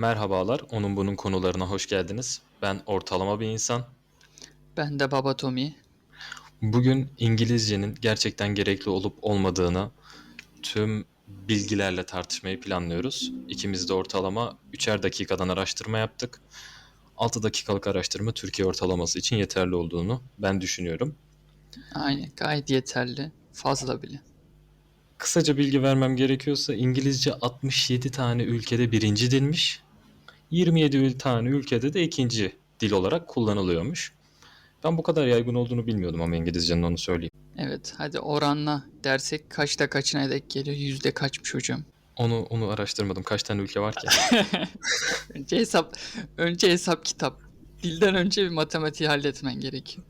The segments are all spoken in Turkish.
Merhabalar, onun bunun konularına hoş geldiniz. Ben ortalama bir insan. Ben de Baba Tommy. Bugün İngilizcenin gerçekten gerekli olup olmadığını tüm bilgilerle tartışmayı planlıyoruz. İkimiz de ortalama 3'er dakikadan araştırma yaptık. 6 dakikalık araştırma Türkiye ortalaması için yeterli olduğunu ben düşünüyorum. Aynen gayet yeterli. Fazla bile. Kısaca bilgi vermem gerekiyorsa İngilizce 67 tane ülkede birinci dilmiş. 27 ül- tane ülkede de ikinci dil olarak kullanılıyormuş. Ben bu kadar yaygın olduğunu bilmiyordum ama İngilizcenin onu söyleyeyim. Evet hadi oranla dersek kaçta kaçına denk geliyor? Yüzde kaçmış hocam? Onu onu araştırmadım. Kaç tane ülke var ki? Önce hesap, önce hesap kitap. Dilden önce bir matematiği halletmen gerekiyor.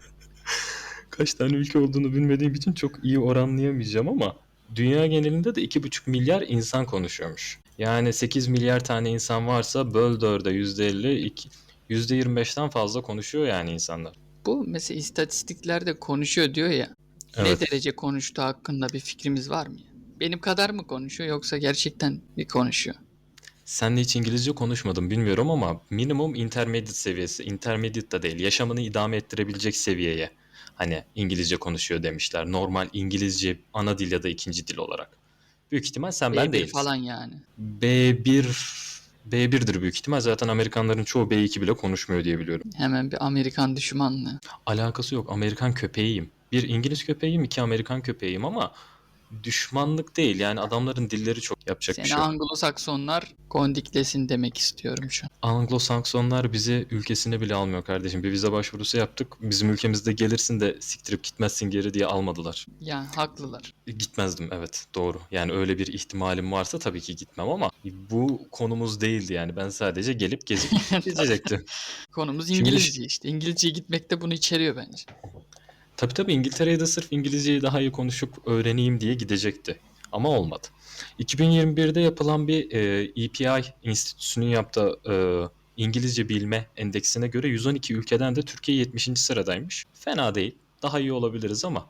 Kaç tane ülke olduğunu bilmediğim için çok iyi oranlayamayacağım ama dünya genelinde de 2,5 milyar insan konuşuyormuş. Yani 8 milyar tane insan varsa böl 4'e %50, iki- %25'ten fazla konuşuyor yani insanlar. Bu mesela istatistiklerde konuşuyor diyor ya. Ne Evet. derece konuştuğu hakkında bir fikrimiz var mı? Benim kadar mı konuşuyor yoksa gerçekten mi konuşuyor? Senle hiç İngilizce konuşmadım bilmiyorum ama minimum intermediate seviyesi, intermediate da değil, yaşamını idame ettirebilecek seviyeye hani İngilizce konuşuyor demişler. Normal İngilizce ana dil ya da ikinci dil olarak. Büyük ihtimal sen ben B1 değiliz. falan yani. B1 B1'dir büyük ihtimal. Zaten Amerikanların çoğu B2 bile konuşmuyor diye biliyorum. Hemen bir Amerikan düşmanlığı. Alakası yok. Amerikan köpeğiyim. Bir İngiliz köpeğiyim, iki Amerikan köpeğiyim ama düşmanlık değil. Yani adamların dilleri çok yapacak bir Seni şey yok. Anglo-Saksonlar kondiklesin demek istiyorum şu an. Anglo-Saksonlar bizi ülkesine bile almıyor kardeşim. Bir vize başvurusu yaptık. Bizim ülkemizde gelirsin de siktirip gitmezsin geri diye almadılar. Yani haklılar. Gitmezdim evet doğru. Yani öyle bir ihtimalim varsa tabii ki gitmem ama bu konumuz değildi yani. Ben sadece gelip gezip gidecektim. Konumuz İngilizce işte. İngilizceye gitmek de bunu içeriyor bence. Tabii tabii İngiltere'ye de sırf İngilizceyi daha iyi konuşup öğreneyim diye gidecekti. Ama olmadı. 2021'de yapılan bir e, EPI Enstitüsü'nün yaptığı e, İngilizce bilme endeksine göre 112 ülkeden de Türkiye 70. sıradaymış. Fena değil. Daha iyi olabiliriz ama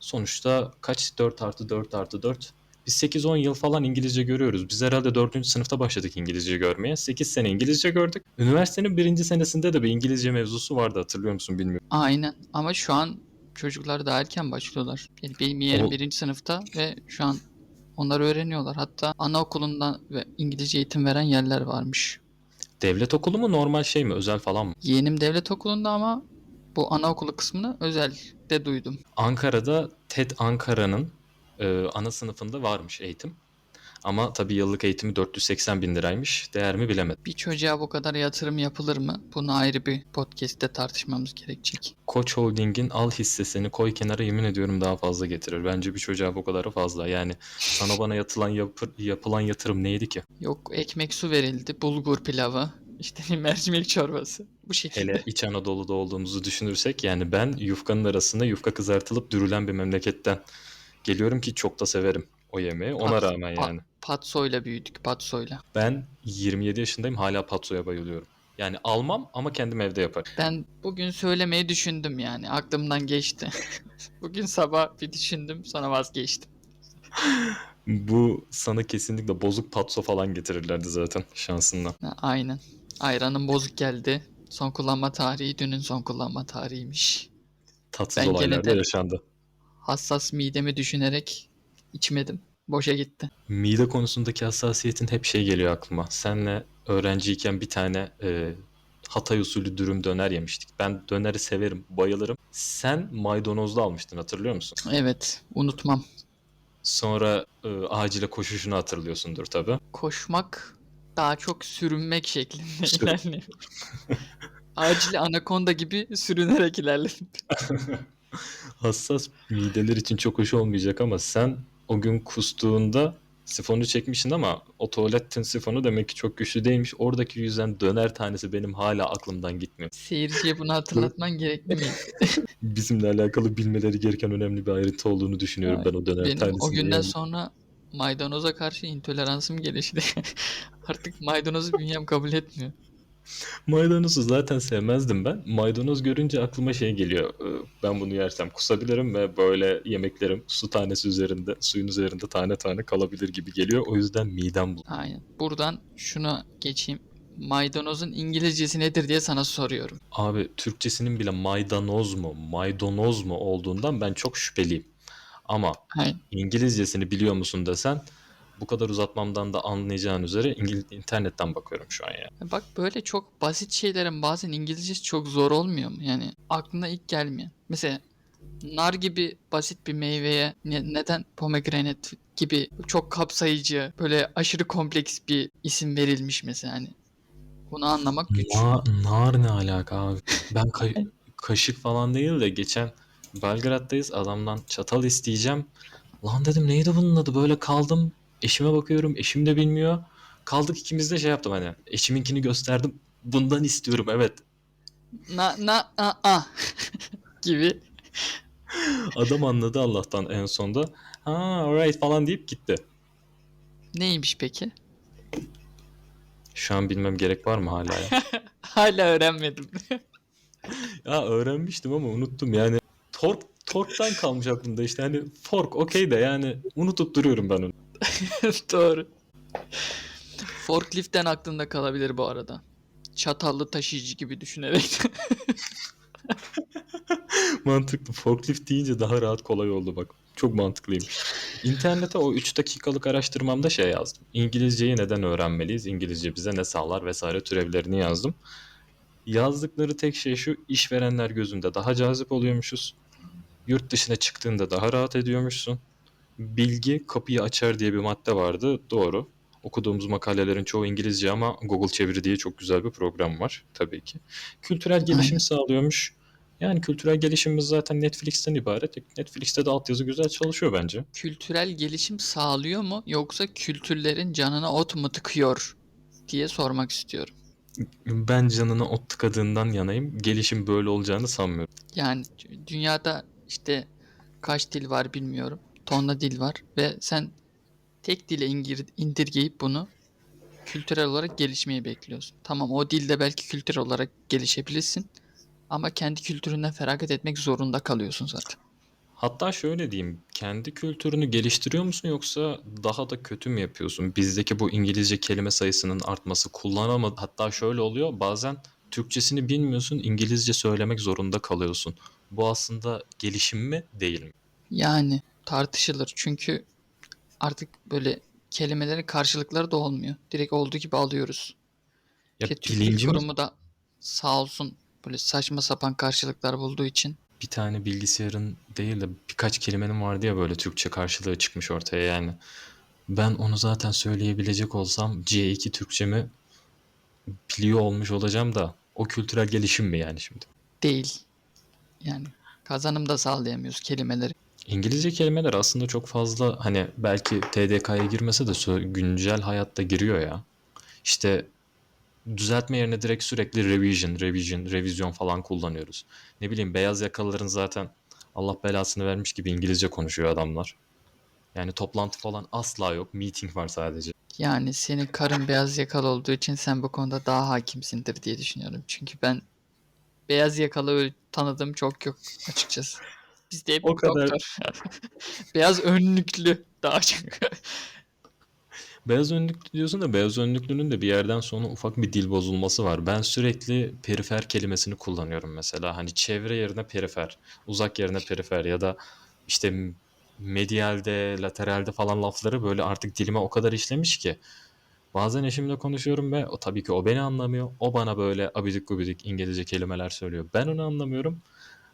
sonuçta kaç 4 artı 4 artı 4 biz 8-10 yıl falan İngilizce görüyoruz. Biz herhalde 4. sınıfta başladık İngilizce görmeye. 8 sene İngilizce gördük. Üniversitenin birinci senesinde de bir İngilizce mevzusu vardı hatırlıyor musun bilmiyorum. Aynen. Ama şu an çocuklar daha erken başlıyorlar. Yani benim yeğenim birinci sınıfta ve şu an onlar öğreniyorlar. Hatta anaokulunda ve İngilizce eğitim veren yerler varmış. Devlet okulu mu normal şey mi özel falan mı? Yeğenim devlet okulunda ama bu anaokulu kısmını özelde duydum. Ankara'da TED Ankara'nın e, ana sınıfında varmış eğitim. Ama tabii yıllık eğitimi 480 bin liraymış. Değer mi bilemedim. Bir çocuğa bu kadar yatırım yapılır mı? Bunu ayrı bir podcast'te tartışmamız gerekecek. Koç Holding'in al hissesini koy kenara yemin ediyorum daha fazla getirir. Bence bir çocuğa bu kadarı fazla. Yani sana bana yatılan yapı- yapılan yatırım neydi ki? Yok ekmek su verildi, bulgur pilavı, işte mercimek çorbası. Bu şekilde. Hele İç Anadolu'da olduğumuzu düşünürsek yani ben yufkanın arasında yufka kızartılıp dürülen bir memleketten geliyorum ki çok da severim o yemeği. Ona rağmen yani. Patsoyla büyüdük, patsoyla. Ben 27 yaşındayım hala patsoya bayılıyorum. Yani almam ama kendim evde yaparım. Ben bugün söylemeyi düşündüm yani. Aklımdan geçti. bugün sabah bir düşündüm, sonra vazgeçtim. Bu sana kesinlikle bozuk patso falan getirirlerdi zaten şansından. Ha, aynen. Ayranın bozuk geldi. Son kullanma tarihi dünün son kullanma tarihiymiş. Tatsız Ben olaylar da yaşandı. Hassas midemi düşünerek içmedim. Boşa gitti. Mide konusundaki hassasiyetin hep şey geliyor aklıma. Senle öğrenciyken bir tane e, Hatay usulü dürüm döner yemiştik. Ben döneri severim, bayılırım. Sen maydanozlu almıştın hatırlıyor musun? Evet, unutmam. Sonra e, acile koşuşunu hatırlıyorsundur tabii. Koşmak daha çok sürünmek şeklinde ilerliyor. Acil anakonda gibi sürünerek ilerledim. Hassas mideler için çok hoş olmayacak ama sen o gün kustuğunda sifonu çekmişsin ama o tuvaletin sifonu demek ki çok güçlü değilmiş. Oradaki yüzden döner tanesi benim hala aklımdan gitmiyor. Seyirciye bunu hatırlatman gerekli mi? Bizimle alakalı bilmeleri gereken önemli bir ayrıntı olduğunu düşünüyorum Evet, ben o döner Benim tanesini. o günden yani. sonra maydanoza karşı intoleransım gelişti. Artık maydanozu bünyem kabul etmiyor. Maydanozu zaten sevmezdim ben. Maydanoz görünce aklıma şey geliyor. Ee, Ben bunu yersem kusabilirim ve böyle yemeklerim su tanesi üzerinde, suyun üzerinde tane tane kalabilir gibi geliyor. O yüzden midem bulanıyor. Aynen. Buradan şuna geçeyim. Maydanozun İngilizcesi nedir diye sana soruyorum. Abi Türkçesinin bile maydanoz mu, maydanoz mu olduğundan ben çok şüpheliyim. Ama Hayır. İngilizcesini biliyor musun desen bu kadar uzatmamdan da anlayacağın üzere İngiliz internetten bakıyorum şu an ya. Bak böyle çok basit şeylerin bazen İngilizcesi çok zor olmuyor mu? Yani aklına ilk gelmeyen. Mesela nar gibi basit bir meyveye ne- neden pomegranate gibi çok kapsayıcı, böyle aşırı kompleks bir isim verilmiş mesela hani. Bunu anlamak güç. Na- nar ne alaka abi? Ben ka- kaşık falan değil de geçen Belgrad'dayız adamdan çatal isteyeceğim. Lan dedim neydi bunun adı? Böyle kaldım. Eşime bakıyorum. Eşim de bilmiyor. Kaldık ikimiz de şey yaptım hani. Eşiminkini gösterdim. Bundan istiyorum evet. Na na a a gibi. Adam anladı Allah'tan en sonda. Ha alright falan deyip gitti. Neymiş peki? Şu an bilmem gerek var mı hala ya? Hala öğrenmedim. ya öğrenmiştim ama unuttum yani. Tork Tork'tan kalmış aklımda işte hani fork okey de yani unutup duruyorum ben onu. Doğru. Forklift'ten aklında kalabilir bu arada. Çatallı taşıyıcı gibi düşünerek. Mantıklı. Forklift deyince daha rahat kolay oldu bak. Çok mantıklıymış. İnternete o 3 dakikalık araştırmamda şey yazdım. İngilizceyi neden öğrenmeliyiz? İngilizce bize ne sağlar vesaire türevlerini yazdım. Yazdıkları tek şey şu. işverenler gözünde daha cazip oluyormuşuz. Yurt dışına çıktığında daha rahat ediyormuşsun. Bilgi kapıyı açar diye bir madde vardı. Doğru. Okuduğumuz makalelerin çoğu İngilizce ama Google Çeviri diye çok güzel bir program var tabii ki. Kültürel gelişim sağlıyormuş. Yani kültürel gelişimimiz zaten Netflix'ten ibaret. Netflix'te de altyazı güzel çalışıyor bence. Kültürel gelişim sağlıyor mu yoksa kültürlerin canına ot mu tıkıyor diye sormak istiyorum. Ben canına ot tıkadığından yanayım. Gelişim böyle olacağını sanmıyorum. Yani dünyada işte kaç dil var bilmiyorum. Tonla dil var ve sen tek dile indirgeyip bunu kültürel olarak gelişmeyi bekliyorsun. Tamam o dilde belki kültürel olarak gelişebilirsin ama kendi kültüründen feragat etmek zorunda kalıyorsun zaten. Hatta şöyle diyeyim. Kendi kültürünü geliştiriyor musun yoksa daha da kötü mü yapıyorsun? Bizdeki bu İngilizce kelime sayısının artması kullanamadı. Hatta şöyle oluyor. Bazen Türkçesini bilmiyorsun, İngilizce söylemek zorunda kalıyorsun. Bu aslında gelişim mi, değil mi? Yani tartışılır çünkü artık böyle kelimelerin karşılıkları da olmuyor. Direkt olduğu gibi alıyoruz. Ya Ki Türk Dil Kurumu da sağ olsun böyle saçma sapan karşılıklar bulduğu için bir tane bilgisayarın değil de birkaç kelimenin vardı ya böyle Türkçe karşılığı çıkmış ortaya yani. Ben onu zaten söyleyebilecek olsam C2 Türkçemi biliyor olmuş olacağım da o kültürel gelişim mi yani şimdi? değil. Yani kazanım da sağlayamıyoruz kelimeleri. İngilizce kelimeler aslında çok fazla hani belki TDK'ya girmese de güncel hayatta giriyor ya. İşte düzeltme yerine direkt sürekli revision, revision, revizyon falan kullanıyoruz. Ne bileyim beyaz yakalıların zaten Allah belasını vermiş gibi İngilizce konuşuyor adamlar. Yani toplantı falan asla yok. Meeting var sadece. Yani senin karın beyaz yakalı olduğu için sen bu konuda daha hakimsindir diye düşünüyorum. Çünkü ben beyaz yakalı tanıdığım çok yok açıkçası. Bizde hep O kadar- doktor. beyaz önlüklü daha çok. Beyaz önlüklü diyorsun da beyaz önlüklünün de bir yerden sonra ufak bir dil bozulması var. Ben sürekli perifer kelimesini kullanıyorum mesela. Hani çevre yerine perifer, uzak yerine perifer ya da işte medialde, lateralde falan lafları böyle artık dilime o kadar işlemiş ki. Bazen eşimle konuşuyorum ve o tabii ki o beni anlamıyor. O bana böyle abidik gubidik İngilizce kelimeler söylüyor. Ben onu anlamıyorum.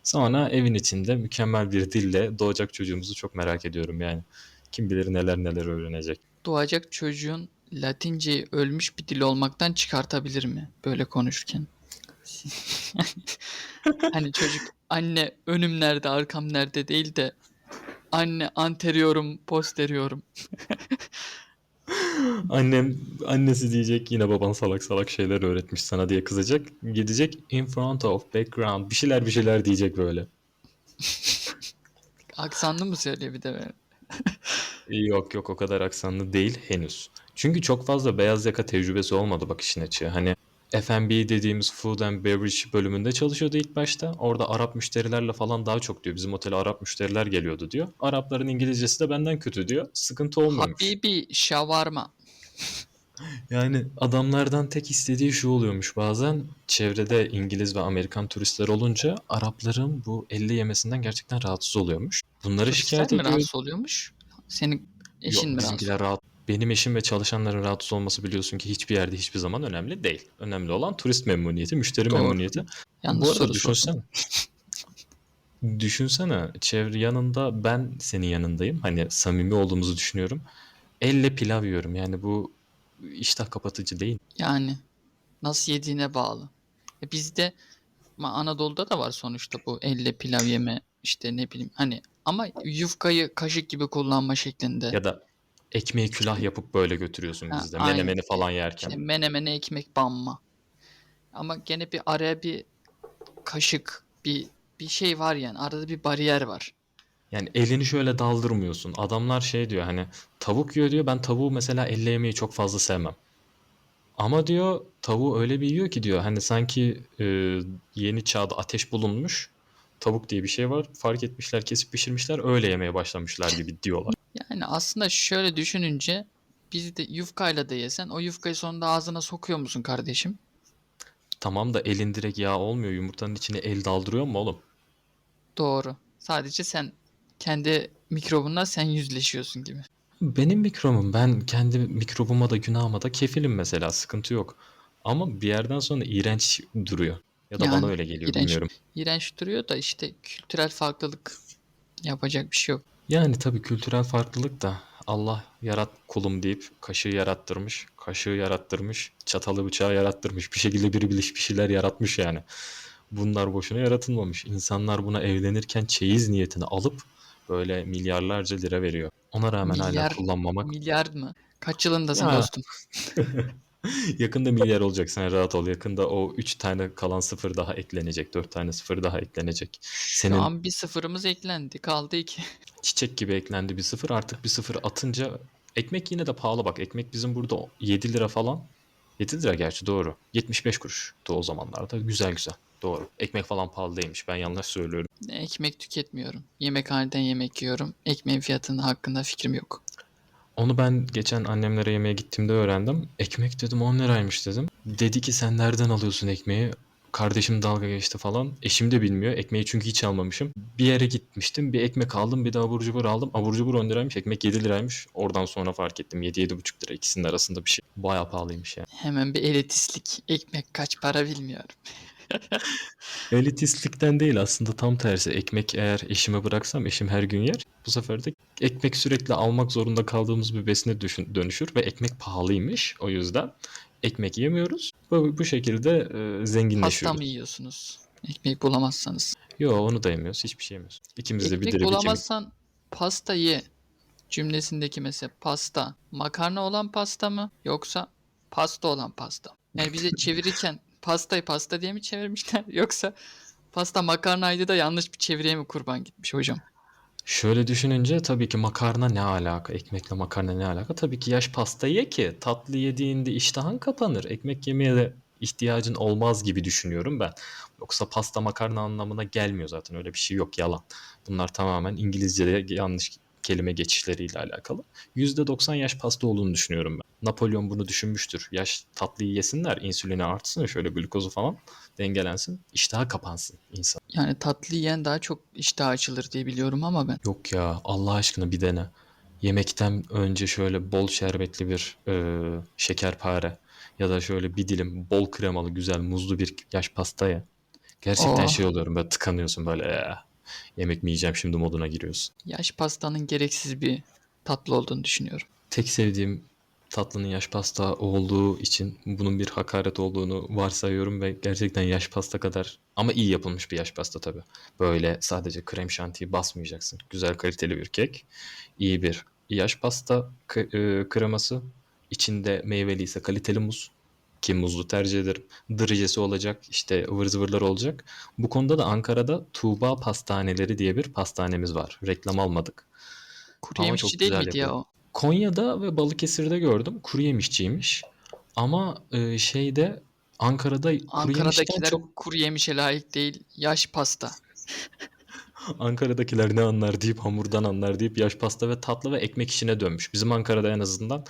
Sonra evin içinde mükemmel bir dille doğacak çocuğumuzu çok merak ediyorum yani. Kim bilir neler neler öğrenecek. Doğacak çocuğun Latinceyi ölmüş bir dil olmaktan çıkartabilir mi böyle konuşurken? hani çocuk anne önüm nerede arkam nerede değil de anne anteriorum posteriorum. Annem annesi diyecek yine baban salak salak şeyler öğretmiş sana diye kızacak. Gidecek in front of background bir şeyler bir şeyler diyecek böyle. Aksanlı mı söylüyor bir de böyle? Yok yok o kadar aksanlı değil henüz. Çünkü çok fazla beyaz yaka tecrübesi olmadı bak işin açığı. Hani F&B dediğimiz food and beverage bölümünde çalışıyordu ilk başta. Orada Arap müşterilerle falan daha çok diyor. Bizim otele Arap müşteriler geliyordu diyor. Arapların İngilizcesi de benden kötü diyor. Sıkıntı olmuyormuş. Habibi şavarma. Yani adamlardan tek istediği şu oluyormuş bazen çevrede İngiliz ve Amerikan turistler olunca Arapların bu elle yemesinden gerçekten rahatsız oluyormuş. Bunları şikayet Turistler mi ediyor. rahatsız oluyormuş? Senin eşin Yok mi rahatsız? bizimkiler rahat. Benim eşim ve çalışanların rahatsız olması biliyorsun ki hiçbir yerde hiçbir zaman önemli değil. Önemli olan turist memnuniyeti, müşteri Doğru. memnuniyeti. Yanlış Bu arada düşünsene. Düşünsene çevre yanında ben senin yanındayım. Hani samimi olduğumuzu düşünüyorum. Elle pilav yiyorum. Yani bu iştah kapatıcı değil. Yani nasıl yediğine bağlı. E bizde Anadolu'da da var sonuçta bu elle pilav yeme işte ne bileyim hani ama yufkayı kaşık gibi kullanma şeklinde. Ya da ekmeği külah yapıp böyle götürüyorsun Ha, bizde. aynen. Menemeni falan yerken. İşte menemene ekmek banma. Ama gene bir araya bir kaşık bir bir şey var yani arada bir bariyer var. Yani elini şöyle daldırmıyorsun. Adamlar şey diyor hani tavuk yiyor diyor. Ben tavuğu mesela elle yemeyi çok fazla sevmem. Ama diyor tavuğu öyle bir yiyor ki diyor hani sanki e, yeni çağda ateş bulunmuş. Tavuk diye bir şey var. Fark etmişler, kesip pişirmişler, öyle yemeye başlamışlar gibi diyorlar. Yani aslında şöyle düşününce biz de yufkayla da yesen o yufkayı sonunda ağzına sokuyor musun kardeşim? Tamam da elin direkt yağ olmuyor. Yumurtanın içine el daldırıyor mu oğlum? Doğru. Sadece sen kendi mikrobunla sen yüzleşiyorsun gibi. Benim mikrobum. Ben kendi mikrobuma da günahıma da kefilim mesela. Sıkıntı yok. Ama bir yerden sonra iğrenç duruyor. Ya da Yani, bana öyle geliyor iğrenç. bilmiyorum. İğrenç duruyor da işte kültürel farklılık yapacak bir şey yok. Yani tabii kültürel farklılık da Allah yarat kulum deyip kaşığı yarattırmış, kaşığı yarattırmış, çatalı bıçağı yarattırmış. Bir şekilde biri bir şeyler yaratmış yani. Bunlar boşuna yaratılmamış. İnsanlar buna evlenirken çeyiz niyetini alıp böyle milyarlarca lira veriyor. Ona rağmen hala Milyar- kullanmamak. Milyar mı? Kaç yılındasın Ya. dostum? Yakında milyar olacak sen rahat ol. Yakında o 3 tane kalan sıfır daha eklenecek. 4 tane sıfır daha eklenecek. Senin Şu an bir sıfırımız eklendi. Kaldı iki. çiçek gibi eklendi bir sıfır. Artık bir sıfır atınca ekmek yine de pahalı bak. Ekmek bizim burada 7 lira falan. 7 lira gerçi doğru. 75 kuruştu o zamanlarda. Güzel güzel. Doğru. Ekmek falan pahalı değilmiş. Ben yanlış söylüyorum. Ekmek tüketmiyorum. Yemekhaneden yemek yiyorum. Ekmeğin fiyatının hakkında fikrim yok. Onu ben geçen annemlere yemeğe gittiğimde öğrendim. Ekmek dedim 10 liraymış dedim. Dedi ki sen nereden alıyorsun ekmeği? Kardeşim dalga geçti falan. Eşim de bilmiyor. Ekmeği çünkü hiç almamışım. Bir yere gitmiştim. Bir ekmek aldım. Bir de abur cubur aldım. Abur cubur 10 liraymış. Ekmek 7 liraymış. Oradan sonra fark ettim. 7-7,5 lira ikisinin arasında bir şey. Bayağı pahalıymış yani. Hemen bir elitistlik. Ekmek kaç para bilmiyorum. Elitistlikten değil aslında tam tersi. Ekmek eğer eşime bıraksam eşim her gün yer. Bu sefer de ekmek sürekli almak zorunda kaldığımız bir besine düşün- dönüşür ve ekmek pahalıymış. O yüzden ekmek yemiyoruz. Bu, bu şekilde e, Pasta zenginleşiyoruz. mı yiyorsunuz? Ekmek bulamazsanız. Yo onu da yemiyoruz. Hiçbir şey yemiyoruz. İkimiz de bir Ekmek diri bir kemik. bulamazsan pasta ye. Cümlesindeki mesela pasta. Makarna olan pasta mı? Yoksa pasta olan pasta? Yani bize çevirirken pastayı pasta diye mi çevirmişler? Yoksa pasta makarnaydı da yanlış bir çeviriye mi kurban gitmiş hocam? Şöyle düşününce tabii ki makarna ne alaka? Ekmekle makarna ne alaka? Tabii ki yaş pasta ye ki tatlı yediğinde iştahın kapanır. Ekmek yemeye de ihtiyacın olmaz gibi düşünüyorum ben. Yoksa pasta makarna anlamına gelmiyor zaten öyle bir şey yok yalan. Bunlar tamamen İngilizce'de yanlış kelime geçişleriyle alakalı. %90 yaş pasta olduğunu düşünüyorum ben. Napolyon bunu düşünmüştür. Yaş tatlıyı yesinler, insülini artsın, şöyle glukozu falan dengelensin, iştahı kapansın insan. Yani tatlı yiyen daha çok iştah açılır diye biliyorum ama ben. Yok ya Allah aşkına bir dene. Yemekten önce şöyle bol şerbetli bir e, şekerpare ya da şöyle bir dilim bol kremalı güzel muzlu bir yaş pasta ye. Gerçekten Oh. şey oluyorum böyle tıkanıyorsun böyle "Eh, yemek mi yiyeceğim şimdi moduna giriyorsun. Yaş pastanın gereksiz bir tatlı olduğunu düşünüyorum. Tek sevdiğim tatlının yaş pasta olduğu için bunun bir hakaret olduğunu varsayıyorum ve gerçekten yaş pasta kadar ama iyi yapılmış bir yaş pasta tabii. Böyle sadece krem şantiyi basmayacaksın. Güzel kaliteli bir kek, iyi bir yaş pasta e, kreması, içinde meyveli ise kaliteli muz ki muzlu tercih ederim. Drıcesi olacak, işte ıvır zıvırlar olacak. Bu konuda da Ankara'da Tuğba Pastaneleri diye bir pastanemiz var. Reklam almadık. Kuru yemişçi değil miydi ya yapıyor. o? Konya'da ve Balıkesir'de gördüm. Kuru yemişçiymiş. Ama e, şeyde Ankara'da kuru yemişten Ankara'dakiler çok kuru yemişe layık değil. Yaş pasta. Ankara'dakiler ne anlar deyip hamurdan anlar deyip yaş pasta ve tatlı ve ekmek işine dönmüş. Bizim Ankara'da en azından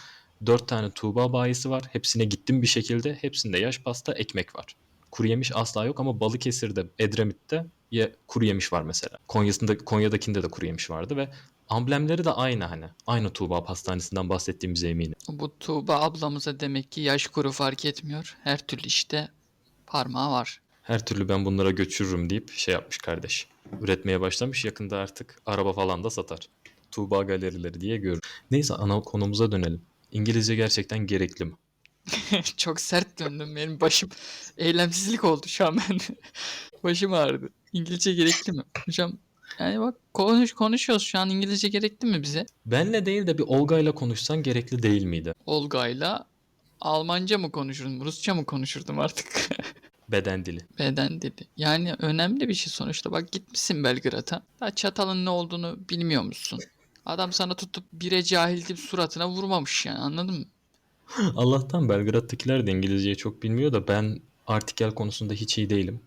Dört tane Tuğba bayisi var. Hepsine gittim bir şekilde. Hepsinde yaş pasta ekmek var. Kuru yemiş asla yok ama Balıkesir'de, Edremit'te ya kuru yemiş var mesela. Konya'sında, Konya'dakinde de kuru yemiş vardı ve amblemleri de aynı hani. Aynı Tuğba pastanesinden bahsettiğimize eminim. Bu Tuğba ablamıza demek ki yaş kuru fark etmiyor. Her türlü işte parmağı var. Her türlü ben bunlara götürürüm deyip şey yapmış kardeş. Üretmeye başlamış. Yakında artık araba falan da satar. Tuğba galerileri diye görür. Neyse ana konumuza dönelim. İngilizce gerçekten gerekli mi? Çok sert döndüm benim başım. Eylemsizlik oldu şu an ben. başım ağrıdı. İngilizce gerekli mi? Hocam yani bak konuş konuşuyoruz şu an İngilizce gerekli mi bize? Benle değil de bir Olga'yla konuşsan gerekli değil miydi? Olga'yla Almanca mı konuşurdum, Rusça mı konuşurdum artık? Beden dili. Beden dili. Yani önemli bir şey sonuçta. Bak gitmişsin Belgrad'a. Daha çatalın ne olduğunu bilmiyor musun? Adam sana tutup bire cahil deyip suratına vurmamış yani anladın mı? Allah'tan Belgrad'dakiler de İngilizceyi çok bilmiyor da ben artikel konusunda hiç iyi değilim.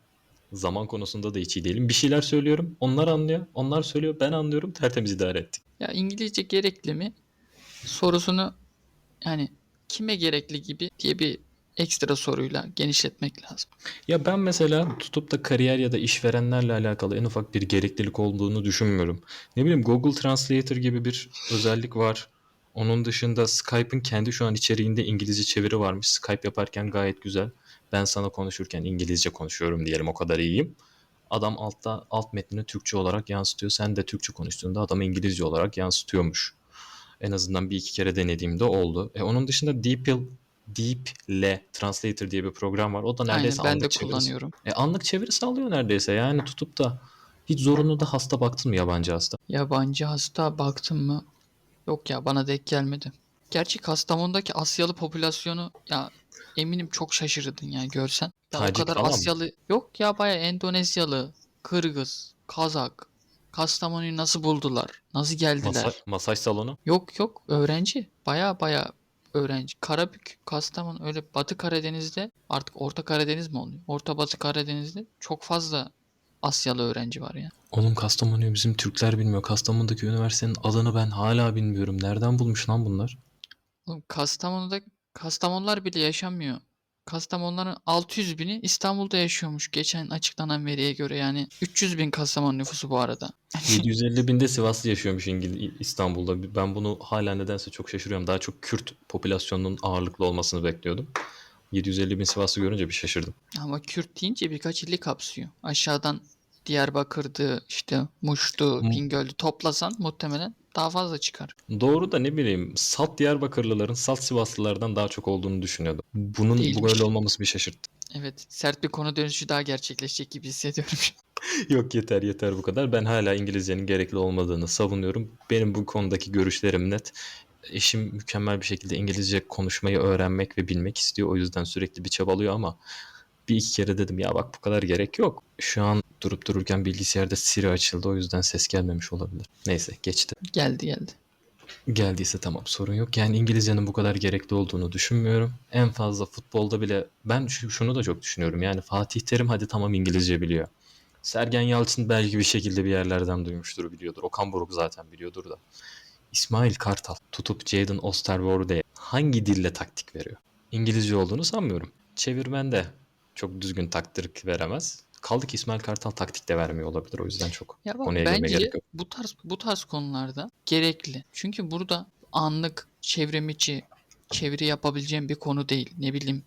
Zaman konusunda da hiç iyi değilim. Bir şeyler söylüyorum, onlar anlıyor. Onlar söylüyor, ben anlıyorum. Tertemiz idare ettik. Ya İngilizce gerekli mi? Sorusunu yani kime gerekli gibi diye bir ekstra soruyla genişletmek lazım. Ya ben mesela tutup da kariyer ya da işverenlerle alakalı en ufak bir gereklilik olduğunu düşünmüyorum. Ne bileyim Google Translator gibi bir özellik var. Onun dışında Skype'ın kendi şu an içeriğinde İngilizce çeviri varmış. Skype yaparken gayet güzel. Ben sana konuşurken İngilizce konuşuyorum diyelim o kadar iyiyim. Adam altta alt metnini Türkçe olarak yansıtıyor. Sen de Türkçe konuştuğunda adam İngilizce olarak yansıtıyormuş. En azından bir iki kere denediğimde oldu. E onun dışında DeepL, DeepL Translator diye bir program var. O da Aynen neredeyse ben de anlık çeviri kullanıyorum. e, anlık çeviri sağlıyor neredeyse. Yani tutup da hiç zorunlu da hasta baktın mı yabancı hasta? Yabancı hasta baktım mı? Yok ya bana denk gelmedi. Gerçi Kastamonu'daki Asyalı popülasyonu ya eminim çok şaşırdın ya görsen. O Tacik kadar falan mı? Asyalı yok ya baya Endonezyalı, Kırgız, Kazak. Kastamonu'yu nasıl buldular? Nasıl geldiler? Masaj, masaj salonu. Yok yok öğrenci. Baya baya öğrenci. Karabük, Kastamonu öyle Batı Karadeniz'de artık Orta Karadeniz mi oluyor? Orta Batı Karadeniz'de çok fazla Asyalı öğrenci var ya. Oğlum Kastamonu'yu bizim Türkler bilmiyor. Kastamonu'daki üniversitenin adını ben hala bilmiyorum. Nereden bulmuş lan bunlar? Oğlum Kastamonu'da Kastamonular bile yaşamıyor. Kastamonuların 600 bini İstanbul'da yaşıyormuş geçen açıklanan veriye göre yani 300 bin Kastamonu nüfusu bu arada. 750 binde Sivaslı yaşıyormuş İngil İstanbul'da. Ben bunu hala nedense çok şaşırıyorum. Daha çok Kürt popülasyonunun ağırlıklı olmasını bekliyordum. 750 bin Sivaslı görünce bir şaşırdım. Ama Kürt deyince birkaç ili kapsıyor. Aşağıdan Diyarbakır'dı, işte Muş'tu, Mu- Bingöl'dü toplasan muhtemelen daha fazla çıkar. Doğru da ne bileyim salt Diyarbakırlıların salt Sivaslılardan daha çok olduğunu düşünüyordum. Bunun bu Değilmiş. böyle olmaması bir şaşırttı. Evet, sert bir konu dönüşü daha gerçekleşecek gibi hissediyorum. Yok yeter yeter bu kadar. Ben hala İngilizcenin gerekli olmadığını savunuyorum. Benim bu konudaki görüşlerim net. Eşim mükemmel bir şekilde İngilizce konuşmayı öğrenmek ve bilmek istiyor. O yüzden sürekli bir çabalıyor ama bir iki kere dedim ya bak bu kadar gerek yok. Şu an durup dururken bilgisayarda Siri açıldı o yüzden ses gelmemiş olabilir. Neyse geçti. geldi geldi. Geldiyse tamam sorun yok. Yani İngilizcenin bu kadar gerekli olduğunu düşünmüyorum. En fazla futbolda bile ben şu- şunu da çok düşünüyorum. Yani Fatih Terim hadi tamam İngilizce biliyor. Sergen Yalçın belki bir şekilde bir yerlerden duymuştur, biliyordur. Okan Buruk zaten biliyordur da. İsmail Kartal tutup Jadon Osterwolde'ye hangi dille taktik veriyor? İngilizce olduğunu sanmıyorum. Çevirmen de çok düzgün taktik veremez. Kaldı ki İsmail Kartal taktik de vermiyor olabilir. O yüzden çok Ya bak konuya bence gerek yok. bu tarz bu tarz konularda gerekli. Çünkü burada anlık çevrim içi çeviri yapabileceğim bir konu değil. Ne bileyim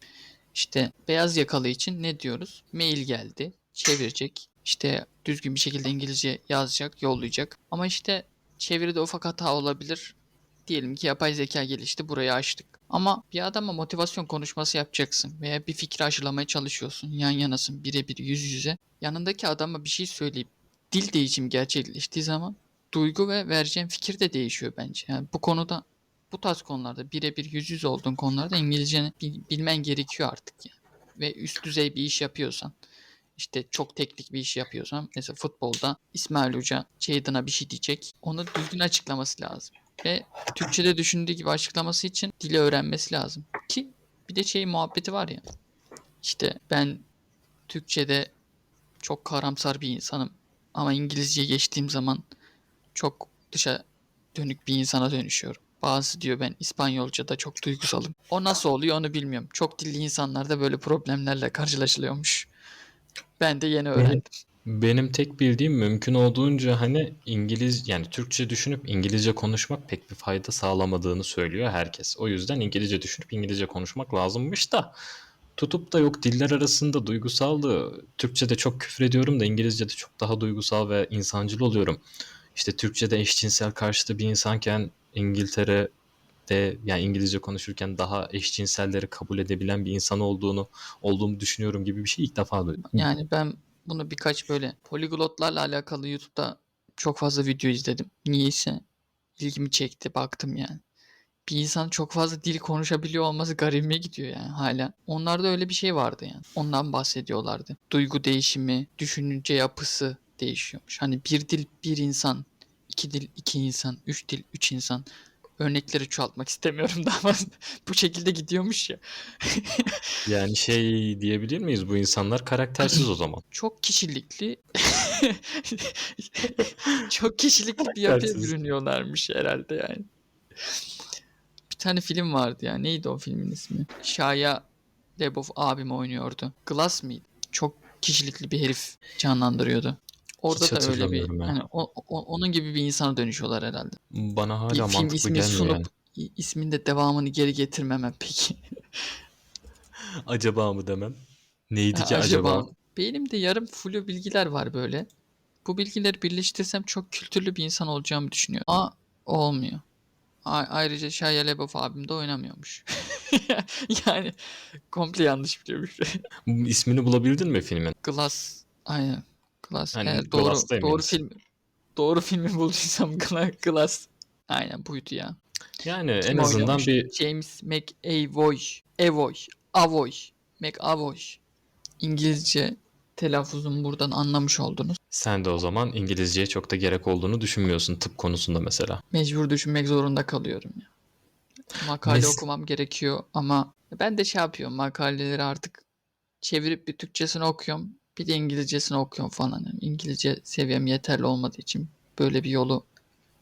işte beyaz yakalı için ne diyoruz? Mail geldi. Çevirecek. İşte düzgün bir şekilde İngilizce yazacak, yollayacak. Ama işte çeviride ufak hata olabilir. Diyelim ki yapay zeka gelişti, burayı açtık. Ama bir adama motivasyon konuşması yapacaksın veya bir fikri aşılamaya çalışıyorsun. Yan yanasın, birebir yüz yüze. Yanındaki adama bir şey söyleyip dil değişimi gerçekleştiği zaman duygu ve vereceğin fikir de değişiyor bence. Yani bu konuda bu tarz konularda birebir yüz yüze olduğun konularda İngilizceni bil- bilmen gerekiyor artık yani. Ve üst düzey bir iş yapıyorsan işte çok teknik bir iş yapıyorsan mesela futbolda İsmail Hoca Jadon'a bir şey diyecek. Onu düzgün açıklaması lazım. Ve Türkçe'de düşündüğü gibi açıklaması için dili öğrenmesi lazım. Ki bir de şey muhabbeti var ya. İşte ben Türkçe'de çok karamsar bir insanım. Ama İngilizceye geçtiğim zaman çok dışa dönük bir insana dönüşüyorum. Bazısı diyor ben İspanyolca'da çok duygusalım. O nasıl oluyor onu bilmiyorum. Çok dilli insanlarda böyle problemlerle karşılaşılıyormuş. Ben de yeni öğrendim. Benim tek bildiğim mümkün olduğunca hani İngiliz yani Türkçe düşünüp İngilizce konuşmak pek bir fayda sağlamadığını söylüyor herkes. O yüzden İngilizce düşünüp İngilizce konuşmak lazımmış da tutup da yok diller arasında duygusaldı. Türkçe'de çok küfür ediyorum da İngilizce'de çok daha duygusal ve insancıl oluyorum. İşte Türkçe'de eşcinsel karşıtı bir insanken İngiltere'de yani İngilizce konuşurken daha eşcinselleri kabul edebilen bir insan olduğunu olduğumu düşünüyorum gibi bir şey ilk defa duydum. Yani ben bunu birkaç böyle poliglotlarla alakalı YouTube'da çok fazla video izledim. Niyeyse ilgimi çekti baktım yani. Bir insan çok fazla dil konuşabiliyor olması garibime gidiyor yani hala. Onlarda öyle bir şey vardı yani. Ondan bahsediyorlardı. Duygu değişimi, düşünce yapısı değişiyormuş. Hani bir dil bir insan, iki dil iki insan, üç dil üç insan. Örnekleri çoğaltmak istemiyorum daha fazla. Bu şekilde gidiyormuş ya. Yani şey diyebilir miyiz bu insanlar karaktersiz o zaman. çok kişilikli çok kişilikli bir yapıya bürünüyorlarmış herhalde yani. Bir tane film vardı ya. Neydi o filmin ismi? Shia LaBeouf abim oynuyordu. Glass mıydı? Çok kişilikli bir herif canlandırıyordu. Orada Hiç da öyle bir hani o- o- onun gibi bir insana dönüşüyorlar herhalde. Bana hala Bir film mantıklı ismi gelmiyor sunup yani. isminde devamını geri getirmemem peki. Acaba mı demem? Neydi Ha, ki acaba? Benim de yarım flu bilgiler var böyle. Bu bilgileri birleştirsem çok kültürlü bir insan olacağımı düşünüyorum. Ama olmuyor. A- ayrıca Shia LaBeouf abim de oynamıyormuş. yani komple yanlış biliyormuş. İsmini bulabildin mi filmin? Glass. Aynen. Glass. Hani Eğer doğru, Glass'ta doğru eminiz. film doğru filmi bulduysam Gla- Glass. Aynen buydu ya. Yani en Kim azından oynamış? bir James McAvoy. Avoy. Avoy. McAvoy. İngilizce telaffuzunu buradan anlamış oldunuz. sen de o zaman İngilizceye çok da gerek olduğunu düşünmüyorsun tıp konusunda mesela. Mecbur düşünmek zorunda kalıyorum ya. Makale Mes- okumam gerekiyor ama ben de şey yapıyorum makaleleri artık çevirip bir Türkçesini okuyorum bir de İngilizcesini okuyorum falan. Yani İngilizce seviyem yeterli olmadığı için böyle bir yolu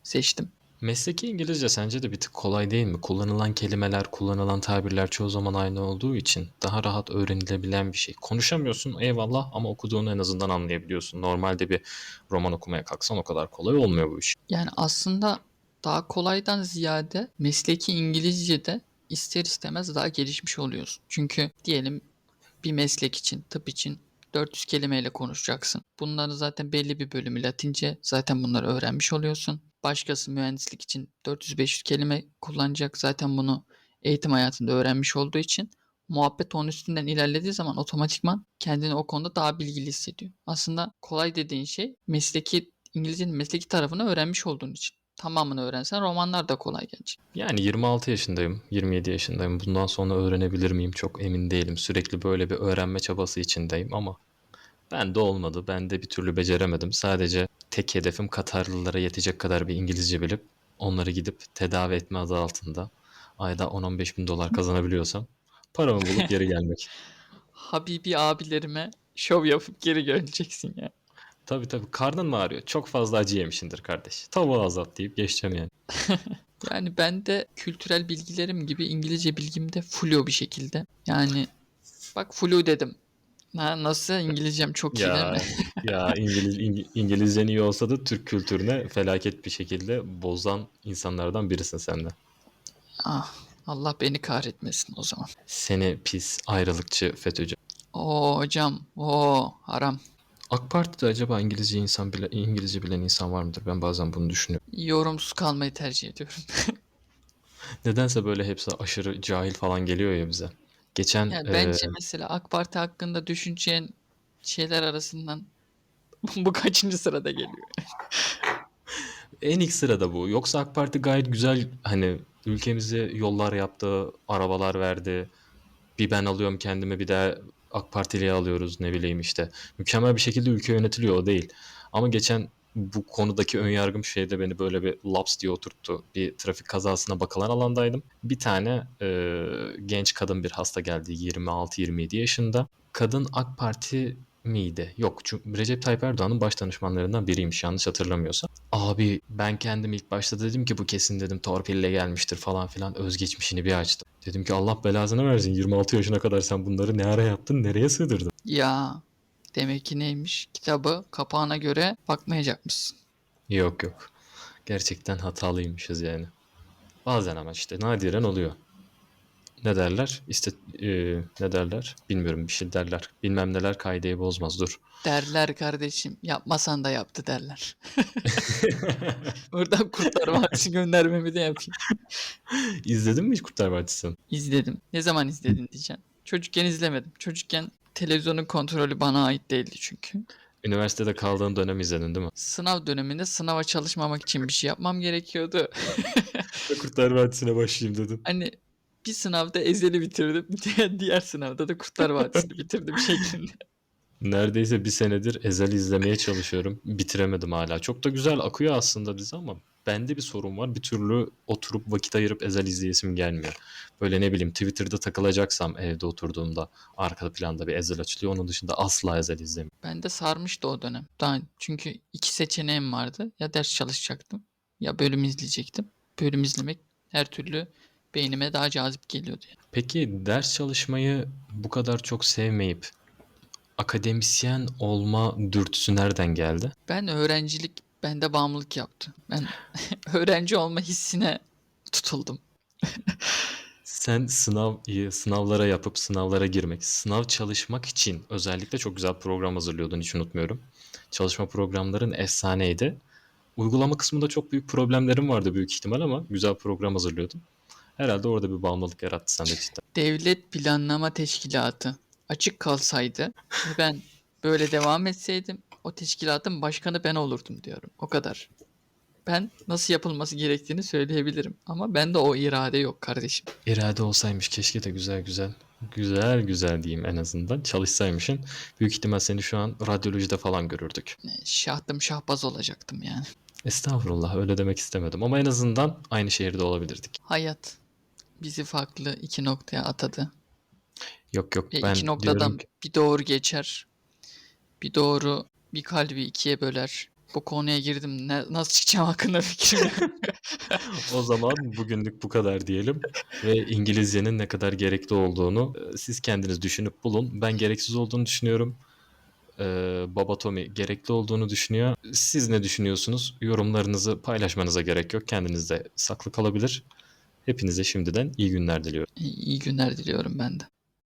seçtim. Mesleki İngilizce sence de bir tık kolay değil mi? Kullanılan kelimeler, kullanılan tabirler çoğu zaman aynı olduğu için daha rahat öğrenilebilen bir şey. Konuşamıyorsun eyvallah ama okuduğunu en azından anlayabiliyorsun. Normalde bir roman okumaya kalksan o kadar kolay olmuyor bu iş. Yani aslında daha kolaydan ziyade mesleki İngilizce'de ister istemez daha gelişmiş oluyorsun. Çünkü diyelim bir meslek için, tıp için 400 kelimeyle konuşacaksın. Bunların zaten belli bir bölümü Latince. Zaten bunları öğrenmiş oluyorsun. Başkası mühendislik için 400-500 kelime kullanacak. Zaten bunu eğitim hayatında öğrenmiş olduğu için muhabbet onun üstünden ilerlediği zaman otomatikman kendini o konuda daha bilgili hissediyor. Aslında kolay dediğin şey mesleki İngilizcenin mesleki tarafını öğrenmiş olduğun için. Tamamını öğrensen romanlar da kolay gelecek. Yani 26 yaşındayım, 27 yaşındayım. Bundan sonra öğrenebilir miyim çok emin değilim. Sürekli böyle bir öğrenme çabası içindeyim ama ben de olmadı. Ben de bir türlü beceremedim. Sadece tek hedefim Katarlılara yetecek kadar bir İngilizce bilip onları gidip tedavi etme adı altında ayda 10-15 bin dolar kazanabiliyorsam paramı bulup geri gelmek. Habibi abilerime şov yapıp geri göreceksin ya. Tabii tabii karnın mı ağrıyor? Çok fazla acı yemişindir kardeş. Tavuğu azalt deyip geçeceğim yani. Yani ben de kültürel bilgilerim gibi İngilizce bilgim de flu bir şekilde. Yani bak flu dedim. Ha, nasıl İngilizcem çok iyi değil mi? ya İngiliz İng- İngilizcen iyi olsa da Türk kültürüne felaket bir şekilde bozan insanlardan birisin sen de. Ah, Allah beni kahretmesin o zaman. Seni pis ayrılıkçı FETÖ'cü. Oo hocam, o haram. AK Parti'de acaba İngilizce insan bile İngilizce bilen insan var mıdır? Ben bazen bunu düşünüyorum. Yorumsuz kalmayı tercih ediyorum. Nedense böyle hepsi aşırı cahil falan geliyor ya bize. Geçen Yani bence mesela AK Parti hakkında düşüneceğin şeyler arasından bu kaçıncı sırada geliyor? en ilk sırada bu. Yoksa AK Parti gayet güzel hani ülkemize yollar yaptı, arabalar verdi. Bir ben alıyorum kendime bir de AK Partili'ye alıyoruz ne bileyim işte. Mükemmel bir şekilde ülke yönetiliyor o değil. Ama geçen bu konudaki ön yargım şeyde beni böyle bir laps diye oturttu. Bir trafik kazasına bakılan alandaydım. Bir tane e, genç kadın bir hasta geldi 26-27 yaşında. Kadın AK Parti miydi? Yok. Çünkü Recep Tayyip Erdoğan'ın baş danışmanlarından biriymiş yanlış hatırlamıyorsam. Abi ben kendim ilk başta dedim ki bu kesin dedim torpille gelmiştir falan filan. Özgeçmişini bir açtım. Dedim ki Allah belasını versin 26 yaşına kadar sen bunları ne ara yaptın nereye sığdırdın? Ya demek ki neymiş? Kitabı kapağına göre bakmayacakmışsın. Yok yok. Gerçekten hatalıymışız yani. Bazen ama işte nadiren oluyor. Ne derler? İşte e, ne derler? Bilmiyorum bir şey derler. Bilmem neler kaideyi bozmaz dur. Derler kardeşim. Yapmasan da yaptı derler. Buradan Kurtlar Vadisi göndermemi de yapayım. İzledin mi hiç Kurtlar Vadisi'ni? İzledim. Ne zaman izledin diyeceksin. Çocukken izlemedim. Çocukken televizyonun kontrolü bana ait değildi çünkü. Üniversitede kaldığın dönem izledin değil mi? Sınav döneminde sınava çalışmamak için bir şey yapmam gerekiyordu. Kurtlar Vadisi'ne başlayayım dedim. Hani bir sınavda Ezel'i bitirdim. Diğer, diğer sınavda da Kurtlar Vadisi'ni bitirdim şeklinde. Neredeyse bir senedir Ezel izlemeye çalışıyorum. Bitiremedim hala. Çok da güzel akıyor aslında dizi ama bende bir sorun var. Bir türlü oturup vakit ayırıp Ezel izleyesim gelmiyor. Böyle ne bileyim Twitter'da takılacaksam evde oturduğumda arka planda bir Ezel açılıyor. Onun dışında asla Ezel izlemiyorum. Ben de sarmıştı o dönem. Daha çünkü iki seçeneğim vardı. Ya ders çalışacaktım ya bölüm izleyecektim. Bölüm izlemek her türlü beynime daha cazip geliyordu. yani. Peki ders çalışmayı bu kadar çok sevmeyip akademisyen olma dürtüsü nereden geldi? Ben öğrencilik bende bağımlılık yaptı. Ben öğrenci olma hissine tutuldum. Sen sınav sınavlara yapıp sınavlara girmek, sınav çalışmak için özellikle çok güzel program hazırlıyordun hiç unutmuyorum. Çalışma programların efsaneydi. Uygulama kısmında çok büyük problemlerim vardı büyük ihtimal ama güzel program hazırlıyordun. Herhalde orada bir bağımlılık yarattı sende cidden. Devlet Planlama Teşkilatı açık kalsaydı ve ben böyle devam etseydim o teşkilatın başkanı ben olurdum diyorum. O kadar. Ben nasıl yapılması gerektiğini söyleyebilirim ama bende o irade yok kardeşim. İrade olsaymış keşke de güzel güzel. Güzel güzel diyeyim en azından. Çalışsaymışsın. Büyük ihtimal seni şu an radyolojide falan görürdük. Şahtım şahbaz olacaktım yani. Estağfurullah öyle demek istemedim ama en azından aynı şehirde olabilirdik. Hayat bizi farklı iki noktaya atadı. Yok yok Ve ben iki diyorum noktadan ki bir doğru geçer. Bir doğru bir kalbi ikiye böler. Bu konuya girdim. Ne, nasıl çıkacağım hakkında fikrim yok. o zaman bugünlük bu kadar diyelim ve İngilizcenin ne kadar gerekli olduğunu e, siz kendiniz düşünüp bulun. Ben gereksiz olduğunu düşünüyorum. Ee, Baba Tommy gerekli olduğunu düşünüyor. Siz ne düşünüyorsunuz? Yorumlarınızı paylaşmanıza gerek yok. Kendinizde saklı kalabilir. Hepinize şimdiden iyi günler diliyorum. İyi günler diliyorum ben de.